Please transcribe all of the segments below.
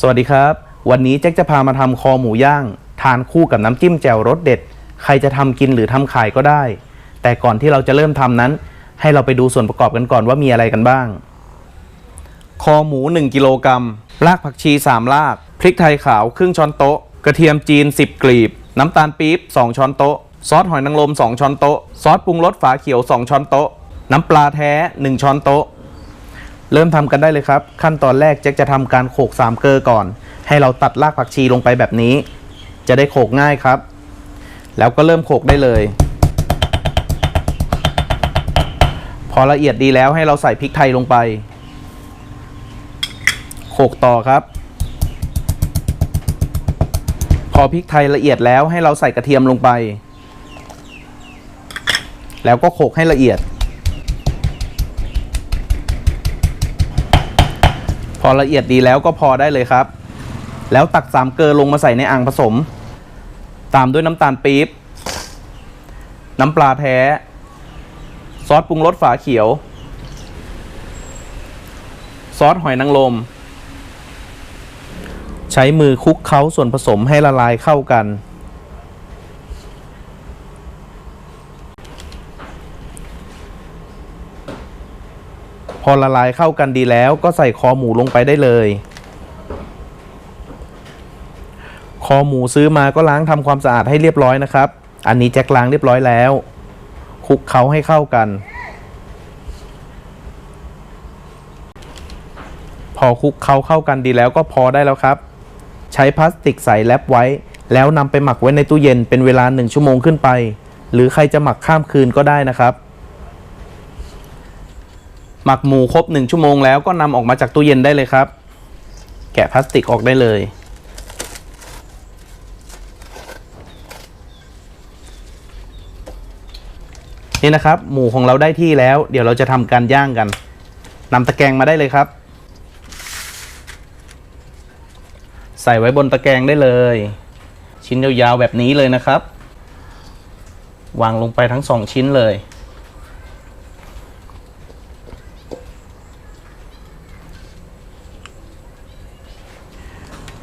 สวัสดีครับ วันนี้แจ็คจะพามาทำคอหมูย่าง ทานคู่กับน้ำจิ้มแจ่วรสเด็ด ใครจะทำกินหรือทำขายก็ได้ แต่ก่อนที่เราจะเริ่มทำนั้น ให้เราไปดูส่วนประกอบกันก่อนว่ามีอะไรกันบ้าง คอหมู 1 กิโลกรัมรากผักชี 3 ราก พริกไทยขาวครึ่งช้อนโต๊ะ กระเทียมจีน 10 กลีบ น้ำตาลปี๊บ 2 ช้อนโต๊ะ ซอสหอยนางรม 2 ช้อนโต๊ะ ซอสปรุงรสฝาเขียว 2 ช้อนโต๊ะ น้ำปลาแท้ 1 ช้อนโต๊ะ เริ่มทำกันได้เลยครับ ขั้นตอนแรกแจ็คจะทำการโขกสามเกลอก่อน ให้เราตัดรากผักชีลงไปแบบนี้ จะได้โขกง่ายครับ แล้วก็เริ่มโขกได้เลย พอละเอียดดีแล้วให้เราใส่พริกไทยลงไป โขกต่อครับ พอพริกไทยละเอียดแล้วให้เราใส่กระเทียมลงไป แล้วก็โขกให้ละเอียด พอละเอียดดีแล้วก็พอได้เลยครับ แล้วตักสามเกลือลงมาใส่ในอ่างผสม ตามด้วยน้ำตาลปี๊บ น้ำปลาแท้ ซอสปรุงรสฝาเขียว ซอสหอยนางรม ใช้มือคลุกเคล้าส่วนผสมให้ละลายเข้ากัน พอละลายเข้ากันดีแล้วก็ใส่คอหมูลงไปได้เลย คอหมูซื้อมาก็ล้างทำความสะอาดให้เรียบร้อยนะครับ อันนี้แจ็คล้างเรียบร้อยแล้วคลุกเคล้าให้เข้ากัน พอคลุกเคล้าเข้ากันดีแล้วก็พอได้แล้วครับ ใช้พลาสติกใส่แรปไว้ แล้วนำไปหมักไว้ในตู้เย็นเป็นเวลาหนึ่งชั่วโมงขึ้นไป หรือใครจะหมักข้ามคืนก็ได้นะครับ หมักหมูครบหนึ่งชั่วโมงแล้วก็นำออกมาจากตู้เย็นได้เลยครับ แกะพลาสติกออกได้เลย นี่นะครับ หมูของเราได้ที่แล้ว เดี๋ยวเราจะทำการย่างกันนำตะแกรงมาได้เลยครับ ใส่ไว้บนตะแกรงได้เลย ชิ้นยาวๆแบบนี้เลยนะครับ วางลงไปทั้งสองชิ้นเลย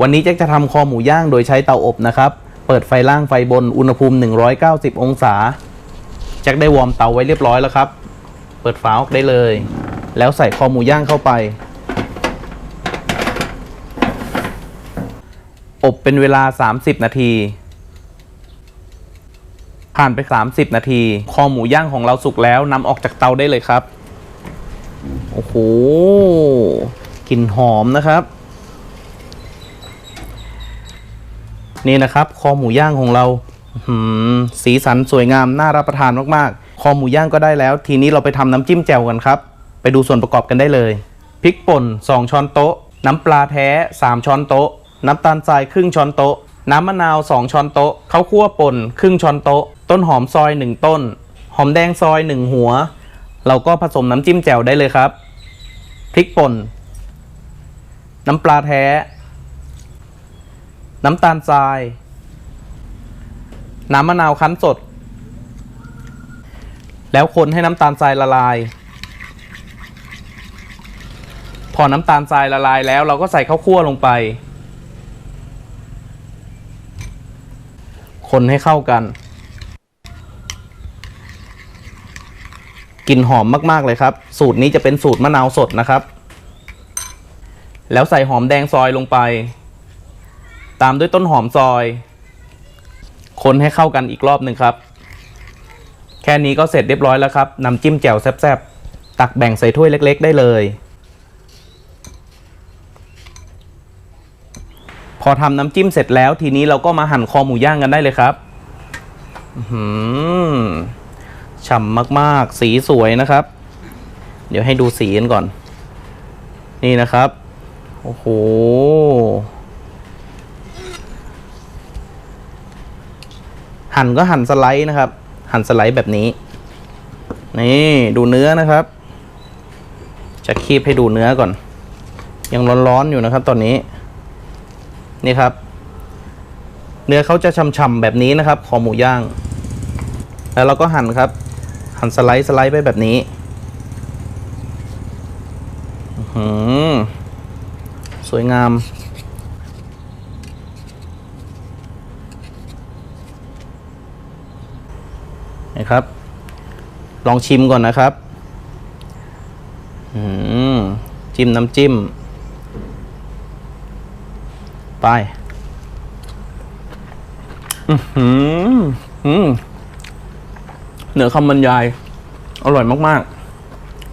วันนี้แจ็คจะทำคอหมูย่างโดยใช้เตาอบนะครับ เปิดไฟล่างไฟบนอุณหภูมิ 190 องศา แจ็คได้วอร์มเตาไว้เรียบร้อยแล้วครับ เปิดฝาออกได้เลย แล้วใส่คอหมูย่างเข้าไป อบเป็นเวลา 30 นาที ผ่านไป 30 นาที คอหมูย่างของเราสุกแล้วนำออกจากเตาได้เลยครับ โอ้โห กลิ่นหอมนะครับ นี่นะครับ คอหมูย่างของเราสีสันสวยงามน่ารับประทานมากๆ คอหมูย่างก็ได้แล้ว ทีนี้เราไปทำน้ำจิ้มแจ่วกันครับ ไปดูส่วนประกอบกันได้เลยพริกป่น 2 ช้อนโต๊ะ น้ำปลาแท้ 3 ช้อนโต๊ะ น้ำตาลทรายครึ่งช้อนโต๊ะ น้ำมะนาว 2 ช้อนโต๊ะข้าวคั่วป่นครึ่งช้อนโต๊ะ ต้นหอมซอย 1 ต้น หอมแดงซอย 1 หัว เราก็ผสมน้ำจิ้มแจ่วได้เลยครับพริกป่น น้ำปลาแท้ น้ำตาลทราย น้ำมะนาวคั้นสด แล้วคนให้น้ำตาลทรายละลาย พอน้ำตาลทรายละลายแล้วเราก็ใส่ข้าวคั่วลงไป คนให้เข้ากันกลิ่นหอมมากๆเลยครับ สูตรนี้จะเป็นสูตรมะนาวสดนะครับ แล้วใส่หอมแดงซอยลงไป ตามด้วยต้นหอมซอย คนให้เข้ากันอีกรอบหนึ่งครับ แค่นี้ก็เสร็จเรียบร้อยแล้วครับน้ำจิ้มแจ่วแซ่บๆ ตักแบ่งใส่ถ้วยเล็กๆ ได้เลย พอทำน้ำจิ้มเสร็จแล้วทีนี้เราก็มาหั่นคอหมูย่างกันได้เลยครับอื้อหือฉ่ำมากๆ สีสวยนะครับ เดี๋ยวให้ดูสีกันก่อน นี่นะครับ โอ้โห หั่นก็หั่นสไลด์นะครับ หั่นสไลด์แบบนี้ นี่ดูเนื้อนะครับ จะคีบให้ดูเนื้อก่อน ยังร้อนๆอยู่นะครับตอนนี้ นี่ครับ เนื้อเขาจะช่ำๆแบบนี้นะครับ คอหมูย่าง แล้วเราก็หั่นครับ หั่นสไลด์สไลด์ไปแบบนี้หือสวยงาม นะครับ ลองชิมก่อนนะครับจิ้มน้ำจิ้ม ไป อือหืออืมเหนือคำบรรยาย อร่อยมาก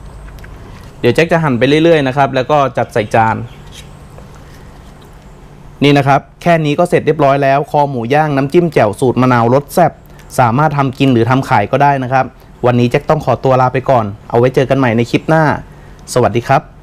ๆ เดี๋ยวแจ็คจะหั่นไปเรื่อย ๆ นะครับ แล้วก็จัดใส่จาน นี่นะครับ แค่นี้ก็เสร็จเรียบร้อยแล้ว คอหมูย่างน้ำจิ้มแจ่วสูตรมะนาวรสแซ่บ สามารถทำกินหรือทำขายก็ได้นะครับ วันนี้แจ็คต้องขอตัวลาไปก่อน เอาไว้เจอกันใหม่ในคลิปหน้า สวัสดีครับ